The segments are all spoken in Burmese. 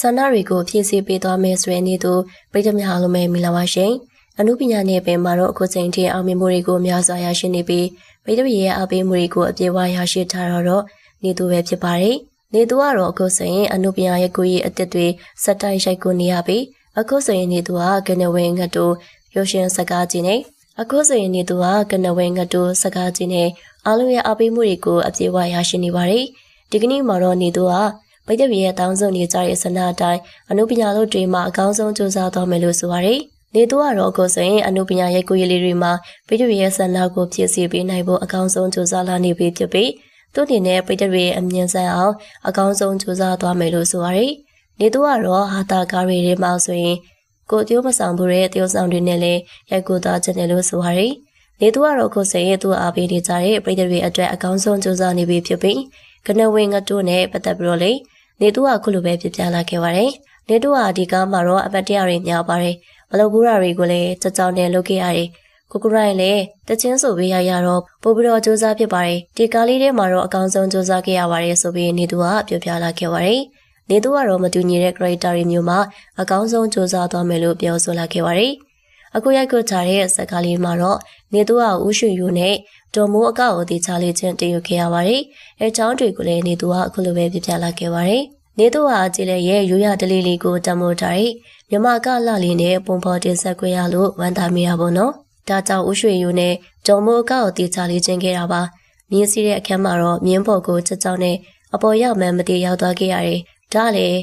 ဆန္ဒတွေကိုဖြည့်ဆည်းပေးသွားမယ်ဆိုတဲ့နေ့သူပြည်သူများအားလုံးပဲမင်္ဂလာပါရှင်အမှုပညာနယ်ပင်မှာတော့အခုချိန်ထိအောင်မြင်မှုတွေကိုအများစွာရရှိနေပြီးပြည်သူရဲ့အပေးမှုတွေကိုအပြည့်အဝရရှိထားတော့နေသူပဲဖြစ်ပါတယ်နေသူကတော့အခုဆိုရင်အမှုပညာရဲ့ကိုကြီးအစ်စ်တွေစက်တိုက်ရိုက်ကိုနေရပြီးအခုဆိုရင်နေသူကကနေဝင်းငတ်တို့ရုပ်ရှင်စကားကြီးနဲ့အခုဆိုရင်နေသူကကနေဝင်းငတ်တို့စကားကြီးနဲ့အားလုံးရဲ့အပေးမှုတွေကိုအပြည့်အဝရရှိနေပါတယ်ဒီကနေ့မှာတော့နေသူက ပိတ်တပြည့်ရဲ့တောင်းဆိုနေကြတဲ့ဆန္ဒအတိုင်းအနုပညာလို့တွေမှာအကောင်းဆုံးစူးစမ်းသွားမယ်လို့ဆိုပါတယ်။နေသူကတော့အခုဆိုရင်အနုပညာရဲ့ကိုယ်ရည်လေးတွေမှာပိတ်တပြည့်ရဲ့ဆန္ဒကိုဖြည့်ဆည်းပေးနိုင်ဖို့အကောင်းဆုံးစူးစမ်းလာနေပြီဖြစ်ပြီးသူ့အနေနဲ့ပိတ်တပြည့်ရဲ့အမြင်ဆန်အောင်အကောင်းဆုံးစူးစမ်းသွားမယ်လို့ဆိုပါတယ်။နေသူကတော့ဟာတာကားတွေထဲမှာဆိုရင်ကိုတိုးမဆောင်ဘူးတဲ့တရုတ်ဆောင်တွေနဲ့လည်းရိုက်ကူသွားခြင်းတယ်လို့ဆိုပါတယ်။နေသူကတော့အခုဆိုရင်သူ့အားပေးနေကြတဲ့ပိတ်တပြည့်အတွက်အကောင်းဆုံးစူးစမ်းနေပြီဖြစ်ပြီး ကနဝင်းငတ်တို့နဲ့ပတ်သက်ပြီးတော့လေနေသူကခုလိုပဲပြပြလာခဲ့ပါတယ်။နေသူကဒီကားမှာတော့အပတ်တရားတွေများပါတယ်။ဘလုတ်ကူးရာတွေကိုလည်းကြကြောင်နဲ့လုပ်ခဲ့ရတယ်။ကိုကိုရိုင်းလည်းတချင်းဆိုပေးရရတော့ပို့ပြီးတော့စူးစမ်းဖြစ်ပါတယ်။ဒီကားလေးထဲမှာတော့အကောင်းဆုံးစူးစမ်းခဲ့ရပါတယ်ဆိုပြီးနေသူကပြောပြလာခဲ့ပါတယ်။နေသူကတော့မတူညီတဲ့ character တွေမျိုးမှာအကောင်းဆုံးစူးစမ်းသွားမယ်လို့ပြောဆိုလာခဲ့ပါတယ်။ အခုရိုက်ကိုထားတဲ့စကားလေးမှာတော့နေသူကဥရွှေယူနဲ့ဒေါ်မိုးအကောက်ကိုတေချာလေးချင်းတင်ယူခဲ့ရပါတယ်။အဲချောင်းတွေကိုလည်းနေသူကအခုလိုပဲပြပြလာခဲ့ပါတယ်။နေသူဟာကြည်လည်းရဲ့ရိုးရတလေးလေးကိုတမိုးထားတဲ့မြမကလှလေးနဲ့ပုံဖော်တင်ဆက်ခွင့်ရလို့ဝမ်းသာမိရပါတော့။ဒါကြောင့်ဥရွှေယူနဲ့ဒေါ်မိုးအကောက်ကိုတေချာလေးချင်းခဲ့တာပါ။မြင်းစီးတဲ့အခန်းမှာတော့မြင်းပေါ်ကိုချက်ကြောင်နဲ့အပေါ်ရောက်မှန်းမတည်ရောက်သွားခဲ့ရတယ်။ဒါလည်း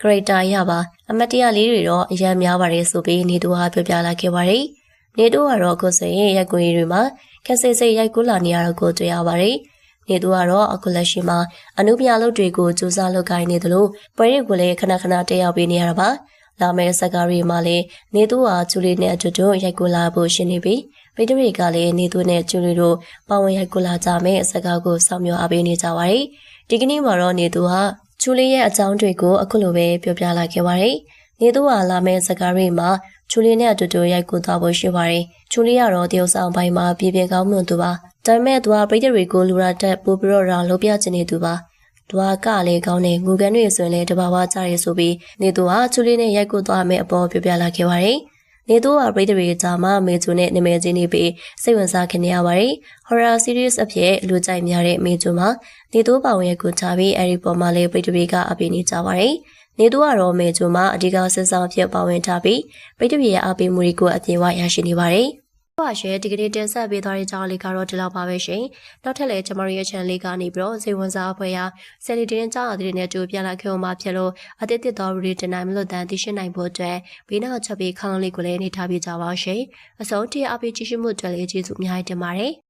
ဂရိတာရပါ အမတ်တရားလေးတွေတော့အရန်များပါတယ်ဆိုပြီးနေသူဟာပြောပြလာခဲ့ပါတယ်။နေသူကတော့ကိုယ်စရင်ရက်ကွေးတွေမှာခက်စိတ်စိတ်ရိုက်ကူးလာနေရတော့ကိုတွေ့ရပါတယ်။နေသူကတော့အခုလက်ရှိမှာအနုပညာလုပ်တွေကိုစူးစမ်းလုပ်ကိုင်းနေသလိုပွဲတွေကိုလည်းခဏခဏတက်ရောက်ပေးနေရတာပါ။လာမယ့်စကားတွေမှာလည်းနေသူဟာကျူလီနဲ့အတူတူရိုက်ကူးလာဖို့ရှိနေပြီးပိတရီကလည်းနေသူနဲ့ကျူလီတို့ပါဝင်ရိုက်ကူးလာကြမယ့်စကားကိုစောင့်မျှော်အားပေးနေကြပါတယ်။ဒီကနေ့မှာတော့နေသူဟာ ကျူလီရဲ့အကြောင်းတွေကိုအခုလိုပဲပြောပြလာခဲ့ပါတယ်။နေသူဟာလာမယ့်စကားတွေမှာချူလီနဲ့အတူတူရိုက်ကူးသွားဖို့ရှိပါတယ်။ချူလီကတော့တရုတ်ဆောင်ပိုင်းမှာပြည်ပြကောင်းမွန်သူပါ။ဒါပေမဲ့သူကပြည်တွေကိုလူရာတက်ပို့ပြီးတော့ရာလုပ်ပြချင်နေသူပါ။သူကကလည်းကောင်းတယ်ငူကန်တွေဆိုရင်လည်းတဘာဝကြရဲဆိုပြီးနေသူကချူလီနဲ့ရိုက်ကူးသွားမယ်အပေါ်ပြောပြလာခဲ့ပါတယ်။ နေသူကပြည်တွေကြားမှာမေဂျူနဲ့နာမည်ကြီးနေပြီးစိတ်ဝင်စားခင်နေရပါတယ်။ horror series အဖြစ်လူကြိုက်များတဲ့မေဂျူမှာနေသူပါဝင်ရိုက်ကူးထားပြီးအဲဒီပေါ်မှာလည်းပြည်တွေကအပင်းနေကြပါတယ်။နေသူကတော့မေဂျူမှာအဓိကစစ်ဆောင်ဖြစ်ပါဝင်ထားပြီးပိတ်တပြေရဲ့အပိမှုတွေကိုအပြည့်အဝရရှိနေပါတယ်။ဟုတ် ပါရှင်ဒီကနေ့တင်ဆက်ပေးသွားတဲ့ကြောင်းလေးကတော့ဒီလောက်ပါပဲရှင်။နောက်ထပ်လည်းကျမတို့ရဲ့ channel လေးကနေပြီးတော့စိတ်ဝင်စားဖွယ်ရာဆယ်လီတင်းကြောင်းအသစ်တွေနဲ့ကြိုပြန်လာခဲ့အောင်မှာဖြစ်လို့အသစ်တစ်တော်ရီတင်နိုင်မလို့တန်သိရှိနိုင်ဖို့အတွက်ဘေးနောက်ချက်ပြီးခေါင်းလေးကိုလည်းနေထားပြကြပါအောင်ရှင်။အဆုံးထိအပိကြည့်ရှုမှုအတွက်လည်းကျေးဇူးအများကြီးတင်ပါတယ်။